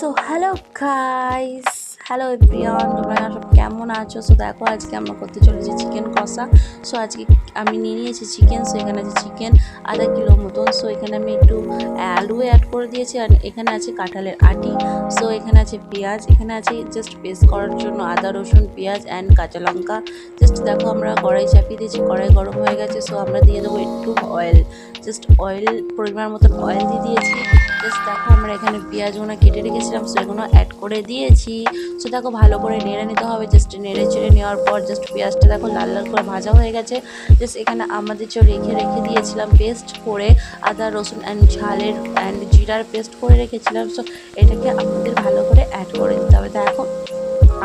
So hello guys hello everyone, তোমরা সব কেমন আছো? সো দেখো, আজকে আমরা করতে চলেছি চিকেন কষা। সো আজকে আমি নিয়ে নিয়েছি চিকেন, সো এখানে আছে চিকেন, আধা কিলো মতন। সো এখানে আমি একটু আলু অ্যাড করে দিয়েছি, আর এখানে আছে কাঁঠালের আটি। সো এখানে আছে পেঁয়াজ, এখানে আছে জাস্ট পেস্ট করার জন্য আদা, রসুন, পেঁয়াজ অ্যান্ড কাঁচা লঙ্কা। জাস্ট দেখো, আমরা কড়াই চাপিয়ে দিয়েছি, কড়াই গরম হয়ে গেছে, সো আমরা দিয়ে দেবো একটু অয়েল জাস্ট অয়েল পরিমাণ মতন অয়েল দিয়ে দিয়েছি। জাস্ট দেখো, আমরা এখানে পেঁয়াজগুলো কেটে রেখেছিলাম, সেগুলো অ্যাড করে দিয়েছি। সো দেখো ভালো করে নেড়ে নিতে হবে জাস্ট নেড়ে চেড়ে নেওয়ার পর জাস্ট পেঁয়াজটা দেখো লাল লাল করে ভাজা হয়ে গেছে। জাস্ট এখানে আমাদের যে রেখে রেখে দিয়েছিলাম পেস্ট করে আদা, রসুন অ্যান্ড ঝালের অ্যান্ড জিরার পেস্ট করে রেখেছিলাম। সো এটাকে আমাদের ভালো করে অ্যাড করে দিতে হবে। দেখো,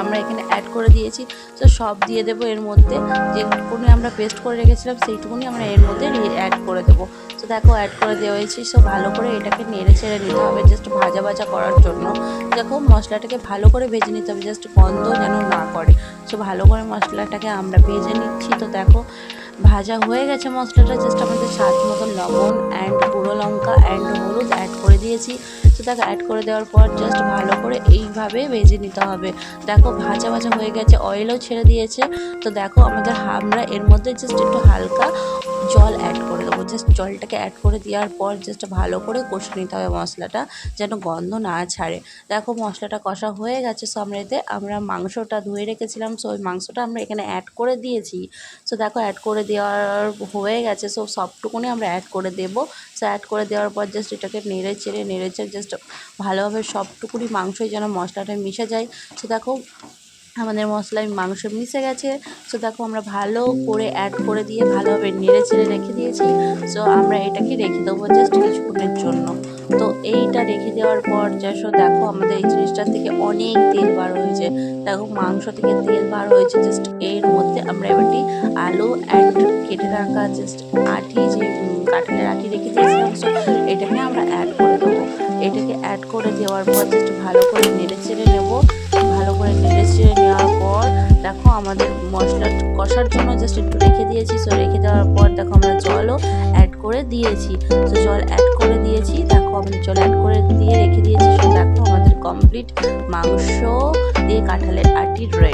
আমরা এখানে অ্যাড করে দিয়েছি। তো সব দিয়ে দেবো এর মধ্যে। যেটুকুনি আমরা পেস্ট করে রেখেছিলাম, সেইটুকুনি আমরা এর মধ্যে অ্যাড করে দেবো। তো দেখো অ্যাড করে দেওয়া হয়েছে সো ভালো করে এটাকে নেড়ে ছেড়ে নিতে হবে জাস্ট ভাজা ভাজা করার জন্য। দেখো, মশলাটাকে ভালো করে ভেজে নিতে হবে জাস্ট গন্ধ যেন না করে। সো ভালো করে মশলাটাকে আমরা ভেজে নিচ্ছি, তো দেখো ভাজা হয়ে গেছে মশলাটা জাস্ট আমাদের স্বাদ মতন লবণ অ্যান্ড গুঁড়ো লঙ্কা অ্যান্ড হলুদ অ্যাড করে দিয়েছি। তো দেখো অ্যাড করে দেওয়ার পর জাস্ট ভালো করে এইভাবে ভেজে নিতে হবে। দেখো, ভাজা ভাজা হয়ে গেছে অয়েলও ছেড়ে দিয়েছে। তো দেখো, আমাদের আমরা এর মধ্যে জাস্ট একটু হালকা জল অ্যাড করে দেবো। জাস্ট জলটাকে অ্যাড করে দেওয়ার পর জাস্ট ভালো করে কষে নিতে হবে মশলাটা, যেন গন্ধ না ছাড়ে। দেখো, মশলাটা কষা হয়ে গেছে সো আমরা এতে আমরা মাংসটা ধুয়ে রেখেছিলাম সো ওই মাংসটা আমরা এখানে অ্যাড করে দিয়েছি। সো দেখো অ্যাড করে দেওয়ার হয়ে গেছে সো সবটুকুনি আমরা অ্যাড করে দেবো। সো অ্যাড করে দেওয়ার পর জাস্ট এটাকে নেড়ে চেড়ে নেড়ে চেড়ে জাস্ট ভালোভাবে সবটুকুনি মাংসই যেন মশলাটা মিশে যায়। সো দেখো, আমাদের মশলায় মাংস মিশে গেছে। সো দেখো, আমরা ভালো করে অ্যাড করে দিয়ে ভালোভাবে নেড়ে চেড়ে রেখে দিয়েছি। সো আমরা এটাকে রেখে দেবো জাস্ট কিছুক্ষণের জন্য। তো এইটা রেখে দেওয়ার পর জাস্ট দেখো, আমাদের এই জিনিসটার থেকে অনেক তেল বার হয়েছে। দেখো, মাংস থেকে তেল বার হয়েছে। জাস্ট এর মধ্যে আমরা এবারটি আলু অ্যান্ড কেটে রাখা জাস্ট আটি যে উম, কাঁঠালের আটি রেখে দিয়েছিলাম সো এটাকে আমরা অ্যাড করে দেবো। এটাকে অ্যাড করে দেওয়ার পর জাস্ট ভালো করে নেড়ে চেড়ে নেব। ভালো করে নেড়ে চেড়ে নেওয়ার পর দেখো আমাদের মশলা কষার জন্য জাস্ট একটু রেখে দিয়েছি সো রেখে দেওয়ার পর দেখো আমরা জলও অ্যাড করে দিয়েছি। তো জল অ্যাড করে দিয়েছি দেখো আমি জল অ্যাড করে দিয়ে রেখে দিয়েছি সো দেখো আমাদের কমপ্লিট মাংস দিয়ে কাঁঠালের আটি রেডি